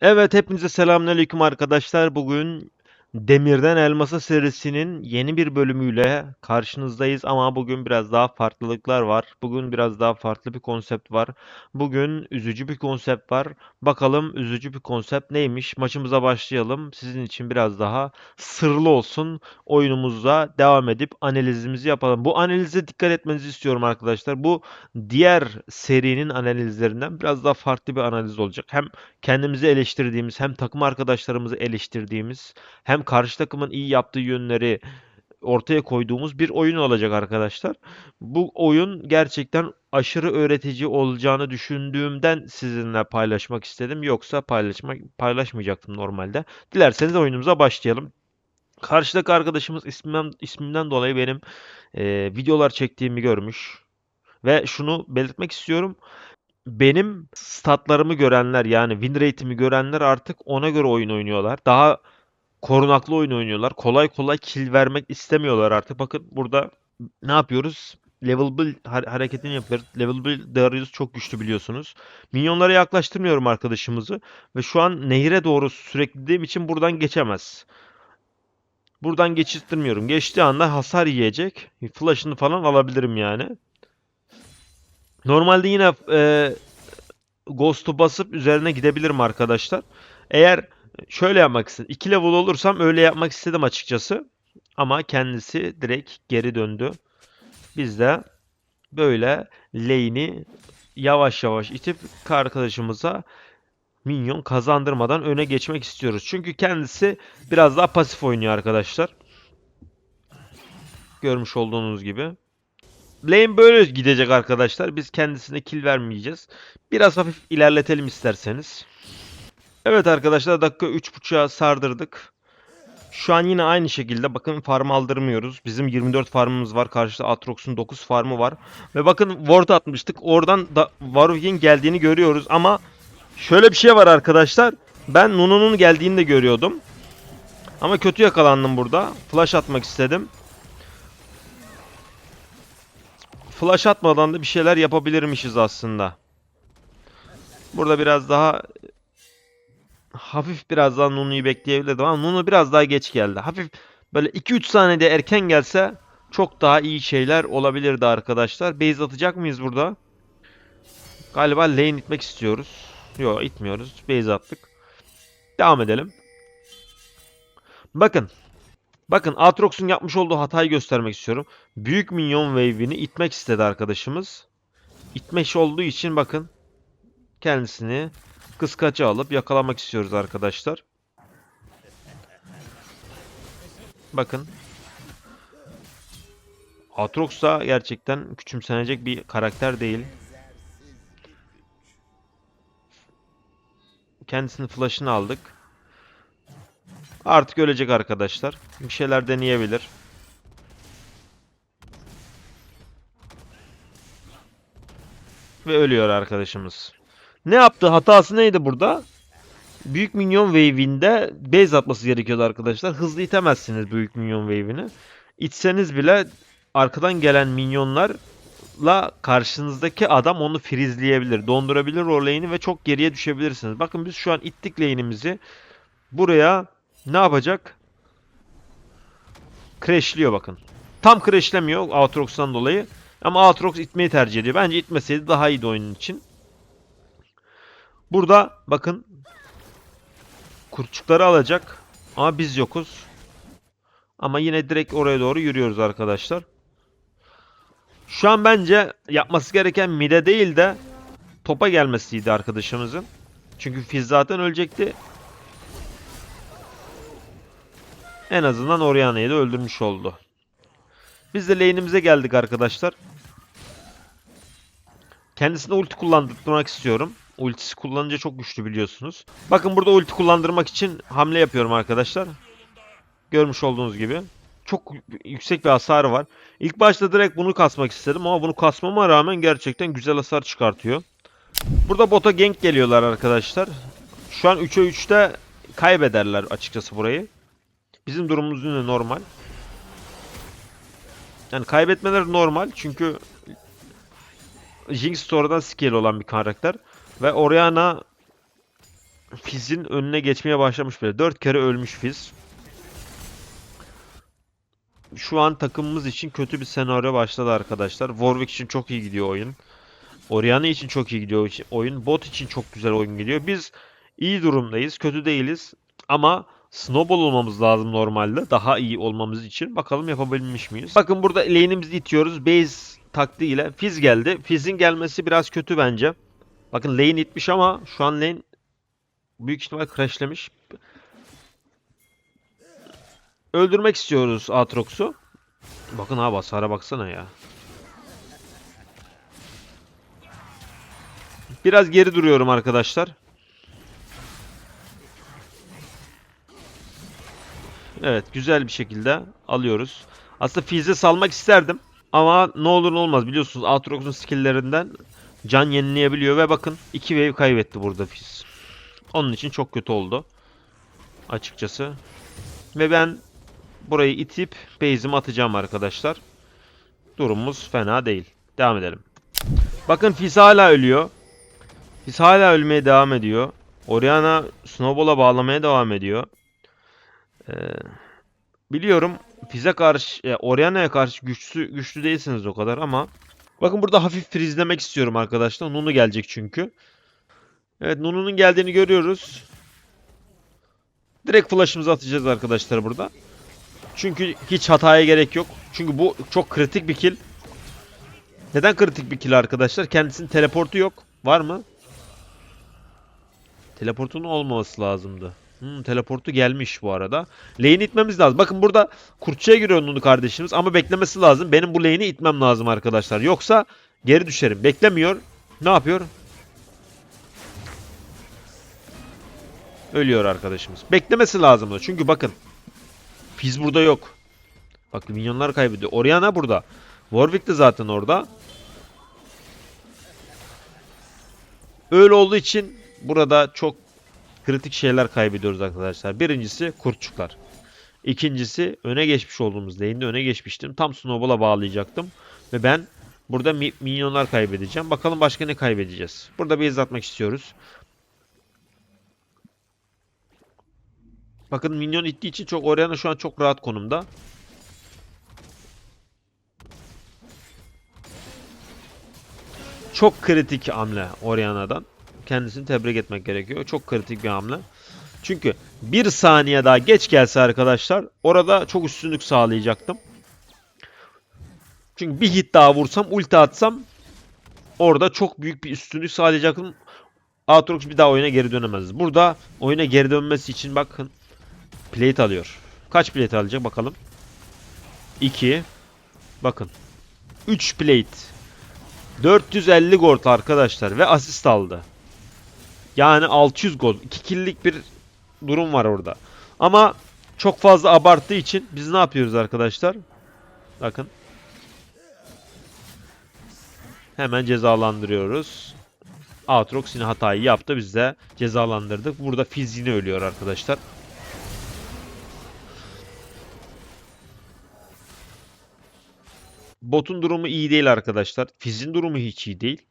Evet, hepinize selamünaleyküm arkadaşlar. Bugün Demirden Elmasa serisinin yeni bir bölümüyle karşınızdayız ama bugün biraz daha farklılıklar var. Bugün biraz daha farklı bir konsept var. Bugün üzücü bir konsept var. Bakalım üzücü bir konsept neymiş? Maçımıza başlayalım. Sizin için biraz daha sırlı olsun. Oyunumuza devam edip analizimizi yapalım. Bu analize dikkat etmenizi istiyorum arkadaşlar. Bu diğer serinin analizlerinden biraz daha farklı bir analiz olacak. Hem kendimizi eleştirdiğimiz, hem takım arkadaşlarımızı eleştirdiğimiz, hem karşı takımın iyi yaptığı yönleri ortaya koyduğumuz bir oyun olacak arkadaşlar. Bu oyun gerçekten aşırı öğretici olacağını düşündüğümden sizinle paylaşmak istedim. Yoksa paylaşmak paylaşmayacaktım normalde. Dilerseniz oyunumuza başlayalım. Karşıdaki arkadaşımız ismimden, ismimden dolayı benim e, videolar çektiğimi görmüş. Ve şunu belirtmek istiyorum benim statlarımı görenler yani win rate'imi görenler artık ona göre oyun oynuyorlar. Daha korunaklı oyun oynuyorlar. Kolay kolay kill vermek istemiyorlar artık. Bakın burada ne yapıyoruz? Level 1 ha- hareketini yapıyoruz. Level 1 Darius çok güçlü biliyorsunuz. Minyonlara yaklaştırmıyorum arkadaşımızı. Ve şu an nehire doğru süreklediğim için buradan geçemez. Buradan geçirtmiyorum. Geçtiği anda hasar yiyecek. Flash'ını falan alabilirim yani. Normalde yine e, Ghost'u basıp üzerine gidebilirim arkadaşlar. Eğer şöyle yapmak istedim. 2 level olursam öyle yapmak istedim açıkçası. Ama kendisi direkt geri döndü. Biz de böyle lane'i yavaş yavaş itip arkadaşımıza minyon kazandırmadan öne geçmek istiyoruz. Çünkü kendisi biraz daha pasif oynuyor arkadaşlar. Görmüş olduğunuz gibi. Lane böyle gidecek arkadaşlar. Biz kendisine kill vermeyeceğiz. Biraz hafif ilerletelim isterseniz. Evet arkadaşlar dakika 3.5'a sardırdık. Şu an yine aynı şekilde bakın farm aldırmıyoruz. Bizim 24 farmımız var. Karşıda Atrox'un 9 farmı var. Ve bakın ward atmıştık. Oradan da Warwick'in geldiğini görüyoruz ama şöyle bir şey var arkadaşlar. Ben Nunu'nun geldiğini de görüyordum. Ama kötü yakalandım burada. Flash atmak istedim. Flash atmadan da bir şeyler yapabilirmişiz aslında. Burada biraz daha hafif biraz daha Nunu'yu bekleyebilirdim ama Nunu biraz daha geç geldi. Hafif böyle 2-3 saniyede erken gelse çok daha iyi şeyler olabilirdi arkadaşlar. Base atacak mıyız burada? Galiba lane itmek istiyoruz. Yok itmiyoruz. Base attık. Devam edelim. Bakın. Bakın Aatrox'un yapmış olduğu hatayı göstermek istiyorum. Büyük minyon wave'ini itmek istedi arkadaşımız. İtmiş olduğu için bakın kendisini kıskaça alıp yakalamak istiyoruz arkadaşlar. Bakın. Aatrox da gerçekten küçümsenecek bir karakter değil. Kendisinin flash'ını aldık. Artık ölecek arkadaşlar. Bir şeyler deneyebilir. Ve ölüyor arkadaşımız. Ne yaptı? Hatası neydi burada? Büyük minyon wave'inde base atması gerekiyordu arkadaşlar. Hızlı itemezsiniz büyük minyon wave'ini. İtseniz bile arkadan gelen minyonlarla karşınızdaki adam onu frizleyebilir. Dondurabilir o lane'i ve çok geriye düşebilirsiniz. Bakın biz şu an ittik lane'imizi. Buraya ne yapacak? Crashliyor bakın. Tam crashlemiyor Aatrox'tan dolayı. Ama Aatrox itmeyi tercih ediyor. Bence itmeseydi daha iyiydi oyunun için. Burada bakın kurtçukları alacak. Ama biz yokuz. Ama yine direkt oraya doğru yürüyoruz arkadaşlar. Şu an bence yapması gereken mide değil de topa gelmesiydi arkadaşımızın. Çünkü Fizz zaten ölecekti. En azından Orianna'yı da öldürmüş oldu. Biz de lane'imize geldik arkadaşlar. Kendisine ulti kullandırmak istiyorum. Ultisi kullanınca çok güçlü biliyorsunuz. Bakın burada ulti kullandırmak için hamle yapıyorum arkadaşlar. Görmüş olduğunuz gibi. Çok yüksek bir hasarı var. İlk başta direkt bunu kasmak istedim ama bunu kasmama rağmen gerçekten güzel hasar çıkartıyor. Burada bota gank geliyorlar arkadaşlar. Şu an 3'e 3'te kaybederler açıkçası burayı. Bizim durumumuz yine normal. Yani kaybetmeleri normal çünkü Jinx sonradan scale olan bir karakter. Ve Orianna Fizz'in önüne geçmeye başlamış bile. 4 kere ölmüş Fizz. Şu an takımımız için kötü bir senaryo başladı arkadaşlar. Warwick için çok iyi gidiyor oyun. Orianna için çok iyi gidiyor oyun. Bot için çok güzel oyun gidiyor. Biz iyi durumdayız. Kötü değiliz. Ama Snowball olmamız lazım normalde. Daha iyi olmamız için. Bakalım yapabilmiş miyiz? Bakın burada lane'imizi itiyoruz. Base taktiğiyle. Fizz geldi. Fizz'in gelmesi biraz kötü bence. Bakın lane itmiş ama şu an lane büyük ihtimal crashlemiş. Öldürmek istiyoruz Aatrox'u. Bakın abi hasara baksana ya. Biraz geri duruyorum arkadaşlar. Evet güzel bir şekilde alıyoruz. Aslında Fizz'e salmak isterdim. Ama ne olur ne olmaz biliyorsunuz Aatrox'un skill'lerinden can yenileyebiliyor ve bakın 2 wave kaybetti burada Fizz. Onun için çok kötü oldu. Açıkçası. Ve ben burayı itip base'imi atacağım arkadaşlar. Durumumuz fena değil. Devam edelim. Bakın Fizz hala ölüyor. Fizz hala ölmeye devam ediyor. Oriana Snowball'a bağlamaya devam ediyor. Ee, biliyorum Fizz'e karşı, e, Oriana'ya karşı güçlü güçlü değilsiniz o kadar ama bakın burada hafif freezelemek istiyorum arkadaşlar. Nunu gelecek çünkü. Evet Nunu'nun geldiğini görüyoruz. Direkt flash'ımızı atacağız arkadaşlar burada. Çünkü hiç hataya gerek yok. Çünkü bu çok kritik bir kill. Neden kritik bir kill arkadaşlar? Kendisinin teleportu yok. Var mı? Teleportunun olmaması lazımdı. Hmm, teleportu gelmiş bu arada. Lane'i itmemiz lazım. Bakın burada kurtçuya giriyor Nunu kardeşimiz ama beklemesi lazım. Benim bu lane'i itmem lazım arkadaşlar. Yoksa geri düşerim. Beklemiyor. Ne yapıyor? Ölüyor arkadaşımız. Beklemesi lazımdı. Çünkü bakın. Fizz burada yok. Bak minyonlar kaybediyor. Oriana burada. Warwick de zaten orada. Öyle olduğu için burada çok kritik şeyler kaybediyoruz arkadaşlar. Birincisi kurtçuklar. İkincisi öne geçmiş olduğumuz lane'de öne geçmiştim. Tam snowball'a bağlayacaktım. Ve ben burada mi minyonlar kaybedeceğim. Bakalım başka ne kaybedeceğiz. Burada base atmak istiyoruz. Bakın minyon ittiği için çok Orianna şu an çok rahat konumda. Çok kritik hamle Orianna'dan. Kendisini tebrik etmek gerekiyor. Çok kritik bir hamle. Çünkü bir saniye daha geç gelse arkadaşlar orada çok üstünlük sağlayacaktım. Çünkü bir hit daha vursam ulti atsam orada çok büyük bir üstünlük sağlayacaktım. Aatrox bir daha oyuna geri dönemez. Burada oyuna geri dönmesi için bakın plate alıyor. Kaç plate alacak bakalım. 2 Bakın. 3 plate. 450 gold arkadaşlar ve asist aldı. Yani 600 gol. 2 killik bir durum var orada. Ama çok fazla abarttığı için biz ne yapıyoruz arkadaşlar? Bakın. Hemen cezalandırıyoruz. Aatrox yine hatayı yaptı. Biz de cezalandırdık. Burada Fizz ölüyor arkadaşlar. Botun durumu iyi değil arkadaşlar. Fizz'in durumu hiç iyi değil.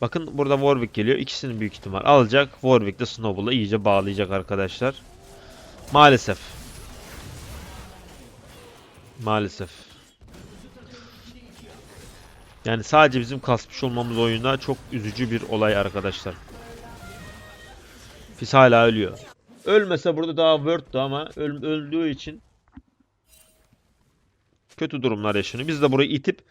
Bakın burada Warwick geliyor. İkisini büyük ihtimal alacak. Warwick de Snowball'a iyice bağlayacak arkadaşlar. Maalesef. Maalesef. Yani sadece bizim kasmış olmamız oyunda çok üzücü bir olay arkadaşlar. Fizz hala ölüyor. Ölmese burada daha Word'du ama öl öldüğü için kötü durumlar yaşanıyor. Biz de burayı itip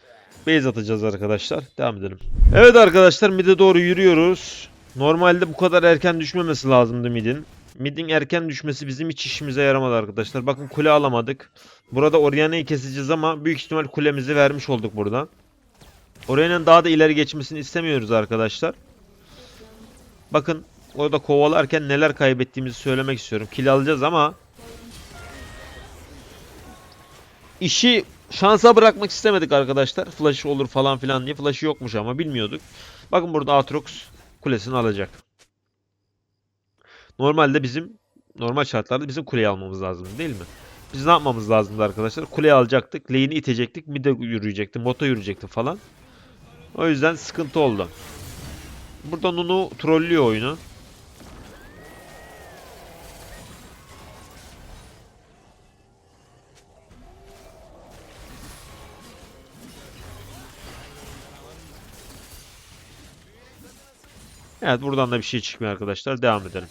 base atacağız arkadaşlar. Devam edelim. Evet arkadaşlar mid'e doğru yürüyoruz. Normalde bu kadar erken düşmemesi lazımdı mid'in. Mid'in erken düşmesi bizim hiç işimize yaramadı arkadaşlar. Bakın kule alamadık. Burada Orianna'yı keseceğiz ama büyük ihtimal kulemizi vermiş olduk buradan. Orianna'nın daha da ileri geçmesini istemiyoruz arkadaşlar. Bakın orada kovalarken neler kaybettiğimizi söylemek istiyorum. Kill alacağız ama işi şansa bırakmak istemedik arkadaşlar. Flash olur falan filan diye. Flash'ı yokmuş ama bilmiyorduk. Bakın burada Aatrox kulesini alacak. Normalde bizim normal şartlarda bizim kuleyi almamız lazım değil mi? Biz ne yapmamız lazımdı arkadaşlar? Kuleyi alacaktık. Lane'i itecektik. Mid'e yürüyecektim. Bota yürüyecektim falan. O yüzden sıkıntı oldu. Burada Nunu trollüyor oyunu. Evet buradan da bir şey çıkmıyor arkadaşlar. Devam edelim.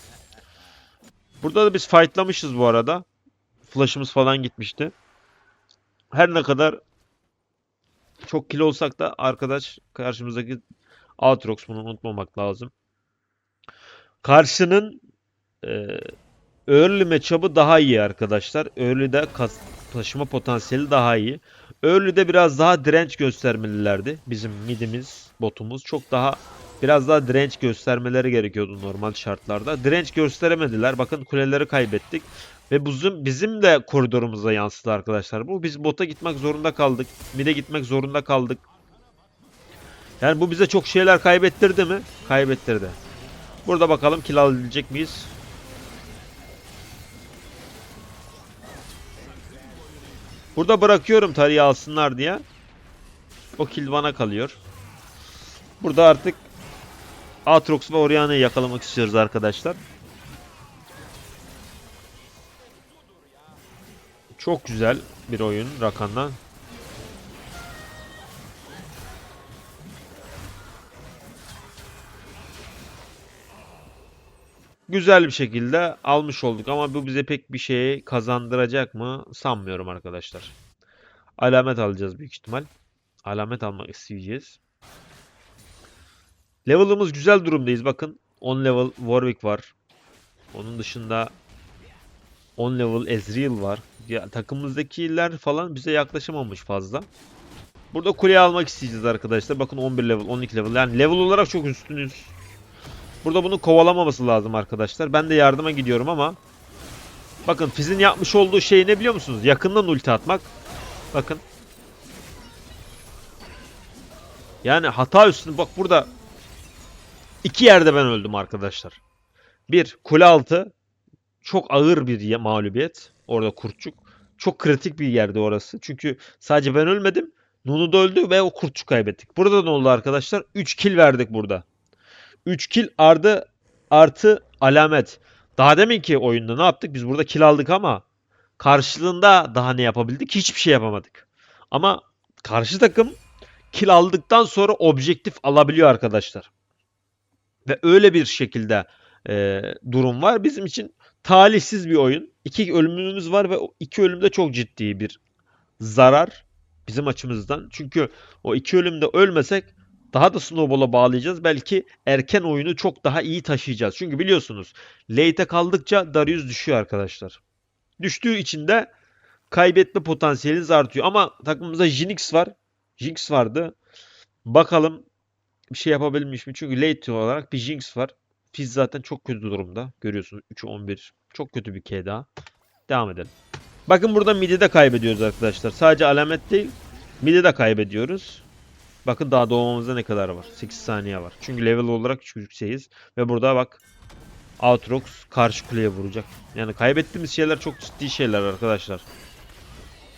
Burada da biz fightlamışız bu arada. Flash'ımız falan gitmişti. Her ne kadar çok kill olsak da arkadaş karşımızdaki Aatrox bunu unutmamak lazım. Karşının e, early matchup'ı daha iyi arkadaşlar. Early'de taşıma potansiyeli daha iyi. Early'de biraz daha direnç göstermelilerdi. Bizim midimiz, botumuz çok daha biraz daha direnç göstermeleri gerekiyordu normal şartlarda. Direnç gösteremediler. Bakın kuleleri kaybettik. Ve bizim, bizim de koridorumuza yansıdı arkadaşlar. Bu biz bota gitmek zorunda kaldık. Mid'e gitmek zorunda kaldık. Yani bu bize çok şeyler kaybettirdi mi? Kaybettirdi. Burada bakalım kill alabilecek miyiz? Burada bırakıyorum tarihi alsınlar diye. O kill bana kalıyor. Burada artık Aatrox ve Orianna'yı yakalamak istiyoruz arkadaşlar. Çok güzel bir oyun Rakan'dan. Güzel bir şekilde almış olduk ama bu bize pek bir şey kazandıracak mı sanmıyorum arkadaşlar. Alamet alacağız büyük ihtimal. Alamet almak isteyeceğiz. Level'ımız güzel durumdayız. Bakın 10 level Warwick var. Onun dışında 10 level Ezreal var. Ya, takımımızdakiler falan bize yaklaşamamış fazla. Burada kuleyi almak isteyeceğiz arkadaşlar. Bakın 11 level, 12 level. Yani level olarak çok üstünüz. Burada bunu kovalamaması lazım arkadaşlar. Ben de yardıma gidiyorum ama bakın Fizz'in yapmış olduğu şey ne biliyor musunuz? Yakından ulti atmak. Bakın. Yani hata üstüne bak burada iki yerde ben öldüm arkadaşlar. Bir kule altı çok ağır bir ye- mağlubiyet. Orada kurtçuk. Çok kritik bir yerde orası. Çünkü sadece ben ölmedim. Nunu da öldü ve o kurtçuk kaybettik. Burada ne oldu arkadaşlar? 3 kill verdik burada. 3 kill ardı artı alamet. Daha deminki oyunda ne yaptık? Biz burada kill aldık ama karşılığında daha ne yapabildik? Hiçbir şey yapamadık. Ama karşı takım kill aldıktan sonra objektif alabiliyor arkadaşlar. Ve öyle bir şekilde e, durum var. Bizim için talihsiz bir oyun. İki ölümümüz var ve o iki ölümde çok ciddi bir zarar bizim açımızdan. Çünkü o iki ölümde ölmesek daha da snowball'a bağlayacağız. Belki erken oyunu çok daha iyi taşıyacağız. Çünkü biliyorsunuz late'e kaldıkça Darius düşüyor arkadaşlar. Düştüğü için de kaybetme potansiyeliniz artıyor. Ama takımımızda Jinx var. Jinx vardı. Bakalım bir şey yapabilmiş mi? Çünkü late olarak bir Jinx var. Fizz zaten çok kötü durumda. Görüyorsunuz 3'ü 11. Çok kötü bir K daha. Devam edelim. Bakın burada mid'i de kaybediyoruz arkadaşlar. Sadece alamet değil. Mid'i de kaybediyoruz. Bakın daha doğmamızda ne kadar var? 8 saniye var. Çünkü level olarak yükseğiz. Ve burada bak Aatrox karşı kuleye vuracak. Yani kaybettiğimiz şeyler çok ciddi şeyler arkadaşlar.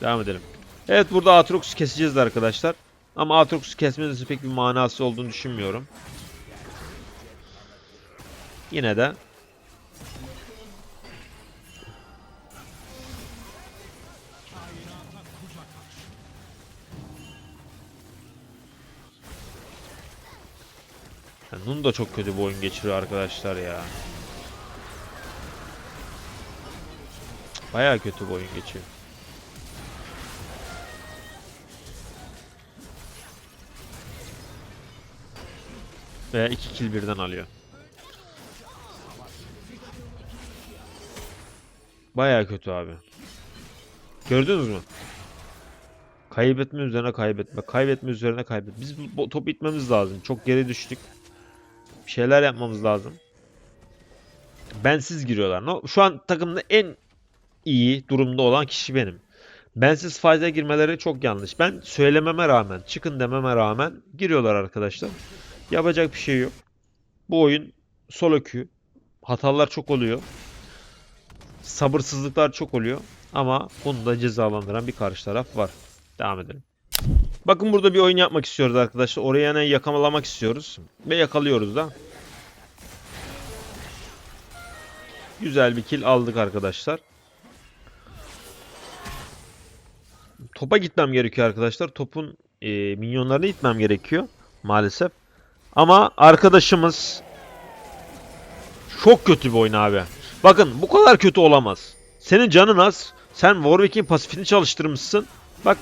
Devam edelim. Evet burada Aatrox'u keseceğiz arkadaşlar. Ama Aatrox'u kesmemizin pek bir manası olduğunu düşünmüyorum. Yine de Ya Nun da çok kötü bir oyun geçiriyor arkadaşlar ya. Baya kötü bir oyun geçiyor. Veya iki kill birden alıyor. Baya kötü abi. Gördünüz mü? Kaybetme üzerine kaybetme. Kaybetme üzerine kaybetme. Biz bu topu itmemiz lazım. Çok geri düştük. Bir şeyler yapmamız lazım. Bensiz giriyorlar. Şu an takımda en iyi durumda olan kişi benim. Bensiz fayda girmeleri çok yanlış. Ben söylememe rağmen, çıkın dememe rağmen giriyorlar arkadaşlar. Yapacak bir şey yok. Bu oyun solo queue. Hatalar çok oluyor. Sabırsızlıklar çok oluyor. Ama bunu da cezalandıran bir karşı taraf var. Devam edelim. Bakın burada bir oyun yapmak istiyoruz arkadaşlar. Orianna'yı yakalamamak istiyoruz. Ve yakalıyoruz da. Güzel bir kill aldık arkadaşlar. Topa gitmem gerekiyor arkadaşlar. Topun e, minyonlarını itmem gerekiyor. Maalesef. Ama arkadaşımız Çok kötü bir oyun abi. Bakın bu kadar kötü olamaz. Senin canın az. Sen Warwick'in pasifini çalıştırmışsın. Bak.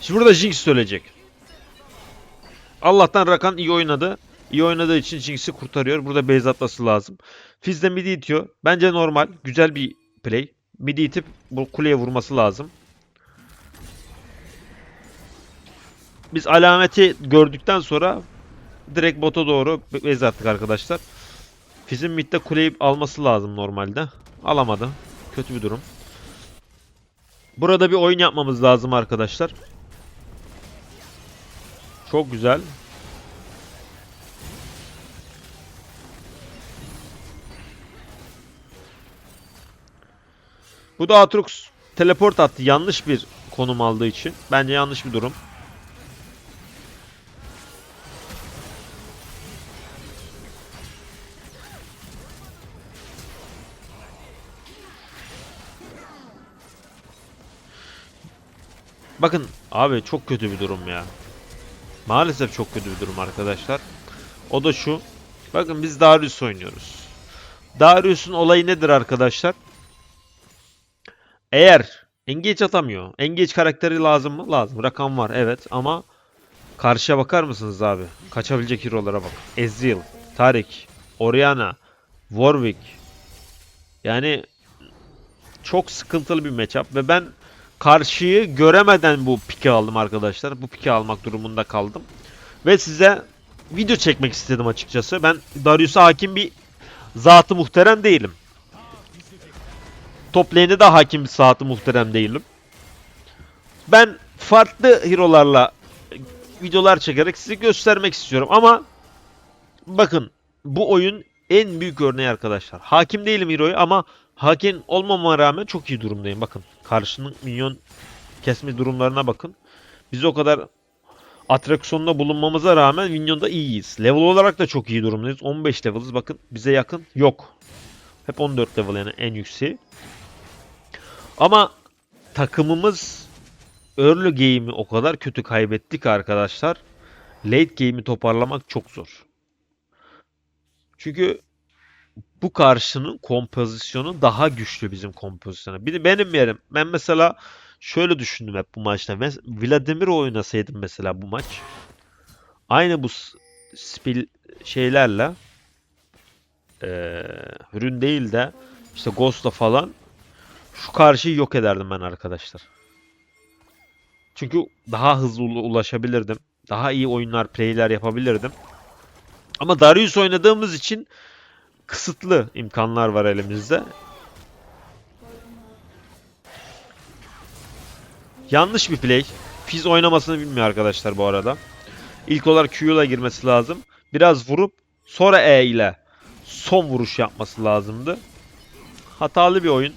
Şimdi burada Jinx söyleyecek. Allah'tan Rakan iyi oynadı. İyi oynadığı için Jinx'i kurtarıyor. Burada base atması lazım. Fizz de midi itiyor. Bence normal. Güzel bir play. Midi itip bu kuleye vurması lazım. Biz alameti gördükten sonra direkt bota doğru base attık arkadaşlar. Fizz'in midde kuleyi alması lazım normalde. Alamadı. Kötü bir durum. Burada bir oyun yapmamız lazım arkadaşlar. Çok güzel. Bu da Atrox teleport attı. Yanlış bir konum aldığı için. Bence yanlış bir durum. Bakın abi çok kötü bir durum ya. Maalesef çok kötü bir durum arkadaşlar. O da şu. Bakın biz Darius oynuyoruz. Darius'un olayı nedir arkadaşlar? Eğer engage atamıyor. Engage karakteri lazım mı? Lazım. Rakam var evet ama karşıya bakar mısınız abi? Kaçabilecek hero'lara bak. Ezreal, Tarik, Orianna, Warwick. Yani çok sıkıntılı bir matchup ve ben karşıyı göremeden bu piki aldım arkadaşlar. Bu piki almak durumunda kaldım. Ve size video çekmek istedim açıkçası. Ben Darius'a hakim bir zatı muhterem değilim. Top lane'de de hakim bir zatı muhterem değilim. Ben farklı hero'larla videolar çekerek size göstermek istiyorum ama bakın bu oyun en büyük örneği arkadaşlar. Hakim değilim hero'ya ama hakim olmama rağmen çok iyi durumdayım. Bakın karşının minyon kesme durumlarına bakın. Biz o kadar atraksiyonda bulunmamıza rağmen minyonda iyiyiz. Level olarak da çok iyi durumdayız. 15 level'ız. Bakın bize yakın yok. Hep 14 level yani en yükseği. Ama takımımız early game'i o kadar kötü kaybettik arkadaşlar. Late game'i toparlamak çok zor. Çünkü bu karşının kompozisyonu daha güçlü bizim kompozisyona. Bir benim yerim. Ben mesela şöyle düşündüm hep bu maçta. Mes Vladimir oynasaydım mesela bu maç. Aynı bu spil şeylerle eee ürün değil de işte Ghost'la falan şu karşıyı yok ederdim ben arkadaşlar. Çünkü daha hızlı ula- ulaşabilirdim. Daha iyi oyunlar, playler yapabilirdim. Ama Darius oynadığımız için kısıtlı imkanlar var elimizde. Yanlış bir play. Fizz oynamasını bilmiyor arkadaşlar bu arada. İlk olarak Q ile girmesi lazım. Biraz vurup sonra E ile son vuruş yapması lazımdı. Hatalı bir oyun.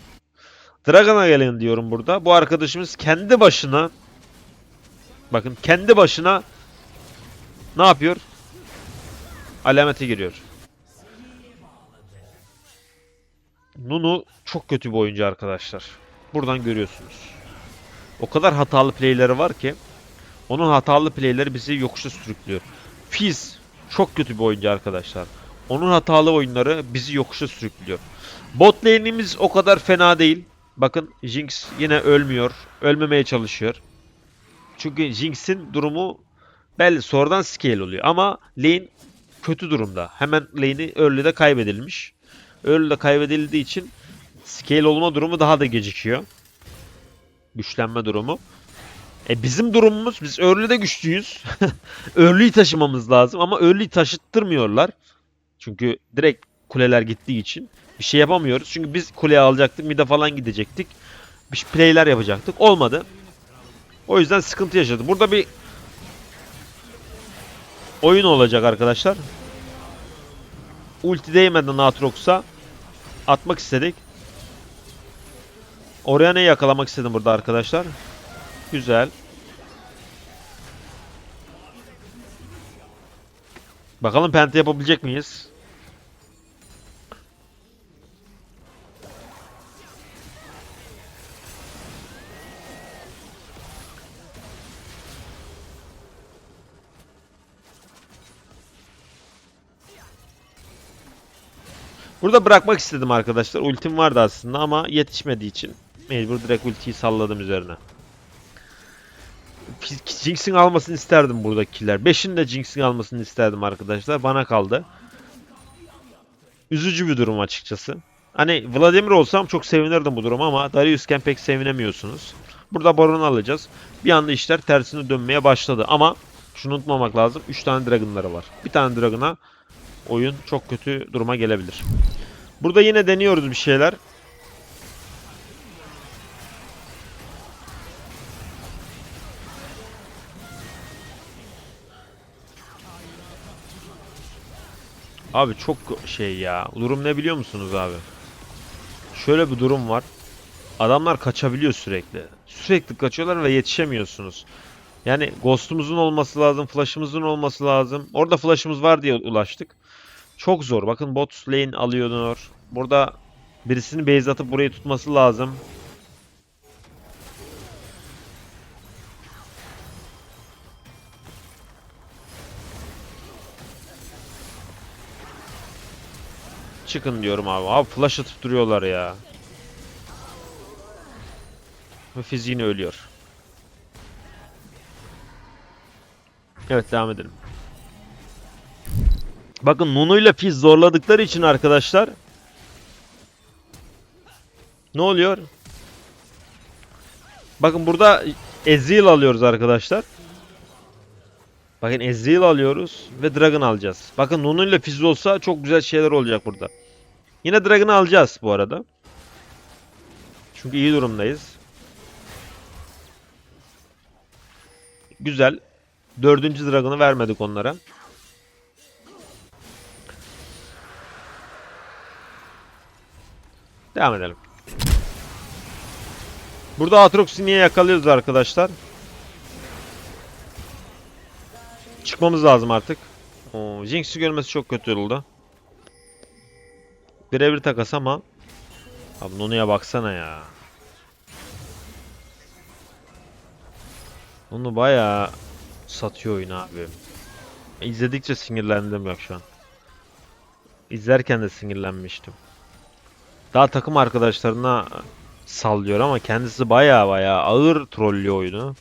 Dragon'a gelin diyorum burada. Bu arkadaşımız kendi başına bakın kendi başına ne yapıyor? Alamete giriyor. Nunu çok kötü bir oyuncu arkadaşlar. Buradan görüyorsunuz. O kadar hatalı playleri var ki onun hatalı playleri bizi yokuşa sürüklüyor. Fizz çok kötü bir oyuncu arkadaşlar. Onun hatalı oyunları bizi yokuşa sürüklüyor. Bot lane'imiz o kadar fena değil. Bakın Jinx yine ölmüyor. Ölmemeye çalışıyor. Çünkü Jinx'in durumu belli. Sonradan scale oluyor. Ama lane kötü durumda. Hemen lane'i early'de kaybedilmiş. Early'de kaybedildiği için scale olma durumu daha da gecikiyor. Güçlenme durumu. E bizim durumumuz biz early'de güçlüyüz. early'yi taşımamız lazım ama early'yi taşıttırmıyorlar. Çünkü direkt kuleler gittiği için bir şey yapamıyoruz. Çünkü biz kuleye alacaktık, mid'e falan gidecektik. Bir playler yapacaktık. Olmadı. O yüzden sıkıntı yaşadık. Burada bir oyun olacak arkadaşlar. Ulti değmeden Aatrox'a atmak istedik. Orianna'yı yakalamak istedim burada arkadaşlar. Güzel. Bakalım penta yapabilecek miyiz? Burada bırakmak istedim arkadaşlar. Ultim vardı aslında ama yetişmediği için mecbur direkt ultiyi salladım üzerine. Jinx'in almasını isterdim buradakiler. 5'in de Jinx'in almasını isterdim arkadaşlar. Bana kaldı. Üzücü bir durum açıkçası. Hani Vladimir olsam çok sevinirdim bu duruma ama Darius'ken pek sevinemiyorsunuz. Burada Baron'u alacağız. Bir anda işler tersine dönmeye başladı ama şunu unutmamak lazım. 3 tane Dragon'ları var. Bir tane Dragon'a oyun çok kötü duruma gelebilir. Burada yine deniyoruz bir şeyler. Abi çok şey ya. Durum ne biliyor musunuz abi? Şöyle bir durum var. Adamlar kaçabiliyor sürekli. Sürekli kaçıyorlar ve yetişemiyorsunuz. Yani Ghost'umuzun olması lazım, Flash'ımızın olması lazım. Orada Flash'ımız var diye ulaştık. Çok zor. Bakın bot lane alıyorlar. Burada birisinin base atıp burayı tutması lazım. Çıkın diyorum abi. Abi flash atıp duruyorlar ya. Ve fiziğini ölüyor. Evet devam edelim. Bakın Nunu ile Fizz zorladıkları için arkadaşlar ne oluyor? Bakın burada Ezreal alıyoruz arkadaşlar. Bakın Ezreal alıyoruz ve Dragon alacağız. Bakın Nunu ile Fizz olsa çok güzel şeyler olacak burada. Yine Dragon'ı alacağız bu arada. Çünkü iyi durumdayız. Güzel. Dördüncü Dragon'ı vermedik onlara. Devam edelim. Burada Aatrox'u niye yakalıyoruz arkadaşlar? Çıkmamız lazım artık. Jinx'i görmesi çok kötü oldu. Birebir takas ama Abi Nunu'ya baksana ya. Nunu bayağı satıyor oyunu abi. İzledikçe sinirlendim yok şu an. İzlerken de sinirlenmiştim. Daha takım arkadaşlarına sallıyor ama kendisi bayağı bayağı ağır trollüyor oyunu.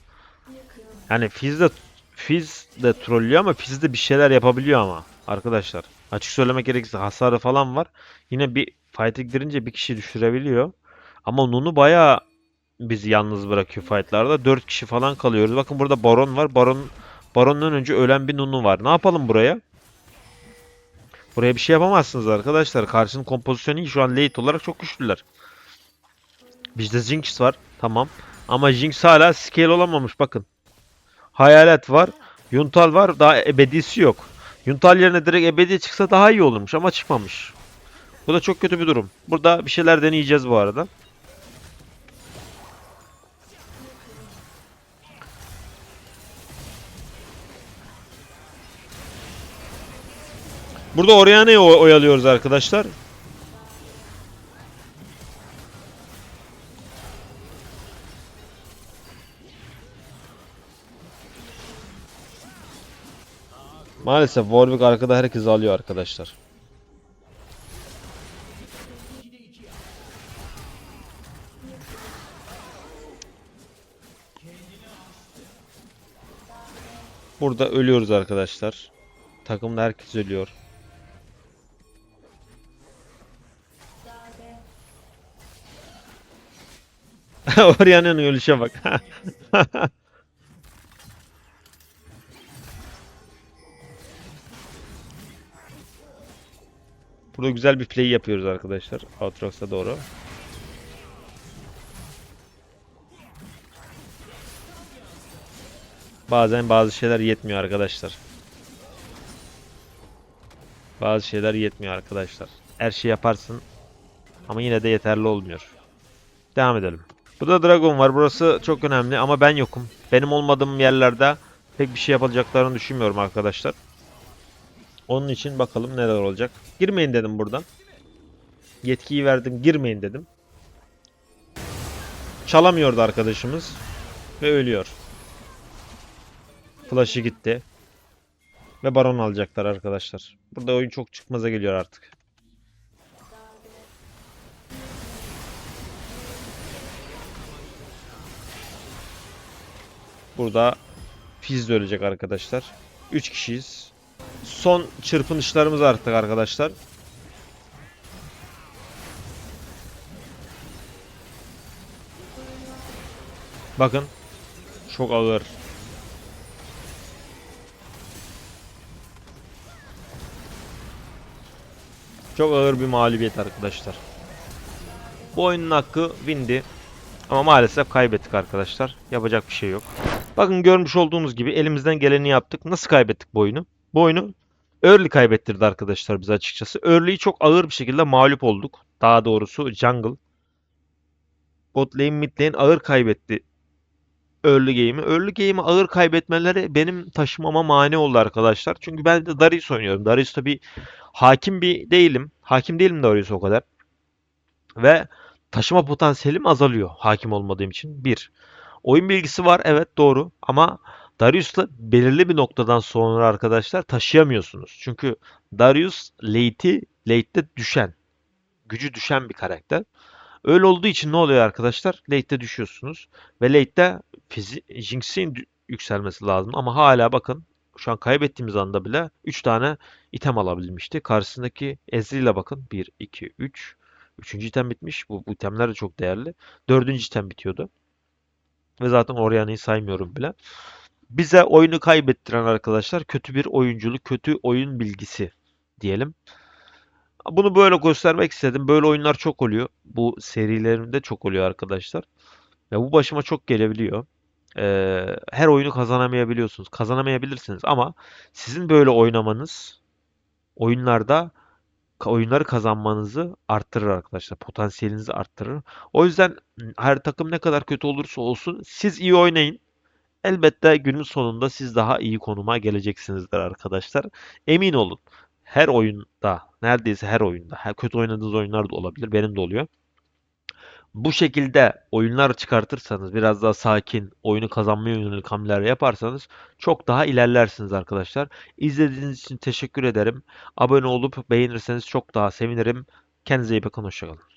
Yani Fizz de Fizz de trollüyor ama Fizz de bir şeyler yapabiliyor ama arkadaşlar. Açık söylemek gerekirse hasarı falan var. Yine bir fight'e girince bir kişi düşürebiliyor. Ama Nunu bayağı bizi yalnız bırakıyor fight'larda. 4 kişi falan kalıyoruz. Bakın burada Baron var. Baron Baron'dan önce ölen bir Nunu var. Ne yapalım buraya? Buraya bir şey yapamazsınız arkadaşlar. Karşının kompozisyonu. Şu an late olarak çok güçlüler. Bizde Jinx var. Tamam. Ama Jinx hala scale olamamış bakın. Hayalet var. Yuntal var. Daha ebedisi yok. Yuntal yerine direkt ebedi çıksa daha iyi olurmuş ama çıkmamış. Bu da çok kötü bir durum. Burada bir şeyler deneyeceğiz bu arada. Burada Oriana'yı oy- oyalıyoruz arkadaşlar. Maalesef Warwick arkada herkes alıyor arkadaşlar. Burada ölüyoruz arkadaşlar. Takımda herkes ölüyor. Oriana'nın ölüşe bak. Burada güzel bir play yapıyoruz arkadaşlar. Outrox'a doğru. Bazen bazı şeyler yetmiyor arkadaşlar. Bazı şeyler yetmiyor arkadaşlar. Her şey yaparsın ama yine de yeterli olmuyor. Devam edelim. Burada Dragon var. Burası çok önemli ama ben yokum. Benim olmadığım yerlerde pek bir şey yapacaklarını düşünmüyorum arkadaşlar. Onun için bakalım neler olacak. Girmeyin dedim buradan. Yetkiyi verdim girmeyin dedim. Çalamıyordu arkadaşımız. Ve ölüyor. Flash'ı gitti. Ve baron alacaklar arkadaşlar. Burada oyun çok çıkmaza geliyor artık. Burada Fizz de ölecek arkadaşlar. 3 kişiyiz. Son çırpınışlarımız artık arkadaşlar. Bakın. Çok ağır. Çok ağır bir mağlubiyet arkadaşlar. Bu oyunun hakkı windi. Ama maalesef kaybettik arkadaşlar. Yapacak bir şey yok. Bakın görmüş olduğunuz gibi elimizden geleni yaptık. Nasıl kaybettik bu oyunu? Bu Early kaybettirdi arkadaşlar bize açıkçası. Early'yi çok ağır bir şekilde mağlup olduk. Daha doğrusu Jungle. Bot lane mid lane ağır kaybetti early game'i. Early game'i ağır kaybetmeleri benim taşımama mani oldu arkadaşlar. Çünkü ben de Darius oynuyorum. Darius tabi hakim bir değilim. Hakim değilim Darius o kadar. Ve taşıma potansiyelim azalıyor hakim olmadığım için. Bir. Oyun bilgisi var evet doğru ama Darius'la belirli bir noktadan sonra arkadaşlar taşıyamıyorsunuz. Çünkü Darius late'i late'de düşen, gücü düşen bir karakter. Öyle olduğu için ne oluyor arkadaşlar? Late'de düşüyorsunuz ve late'de Jinx'in yükselmesi lazım ama hala bakın şu an kaybettiğimiz anda bile 3 tane item alabilmişti. Karşısındaki Ezreal'e bakın. 1, 2, 3. Üçüncü item bitmiş. Bu, bu itemler de çok değerli. Dördüncü item bitiyordu. Ve zaten Orianna'yı saymıyorum bile. Bize oyunu kaybettiren arkadaşlar kötü bir oyunculuk, kötü oyun bilgisi diyelim. Bunu böyle göstermek istedim. Böyle oyunlar çok oluyor. Bu serilerimde çok oluyor arkadaşlar. Ve bu başıma çok gelebiliyor. Ee, her oyunu kazanamayabiliyorsunuz. Kazanamayabilirsiniz ama sizin böyle oynamanız oyunlarda oyunları kazanmanızı arttırır arkadaşlar. Potansiyelinizi arttırır. O yüzden her takım ne kadar kötü olursa olsun siz iyi oynayın. Elbette günün sonunda siz daha iyi konuma geleceksinizdir arkadaşlar. Emin olun. Her oyunda, neredeyse her oyunda, her kötü oynadığınız oyunlar da olabilir. Benim de oluyor. Bu şekilde oyunlar çıkartırsanız, biraz daha sakin, oyunu kazanmaya yönelik hamleler yaparsanız çok daha ilerlersiniz arkadaşlar. İzlediğiniz için teşekkür ederim. Abone olup beğenirseniz çok daha sevinirim. Kendinize iyi bakın, hoşça kalın.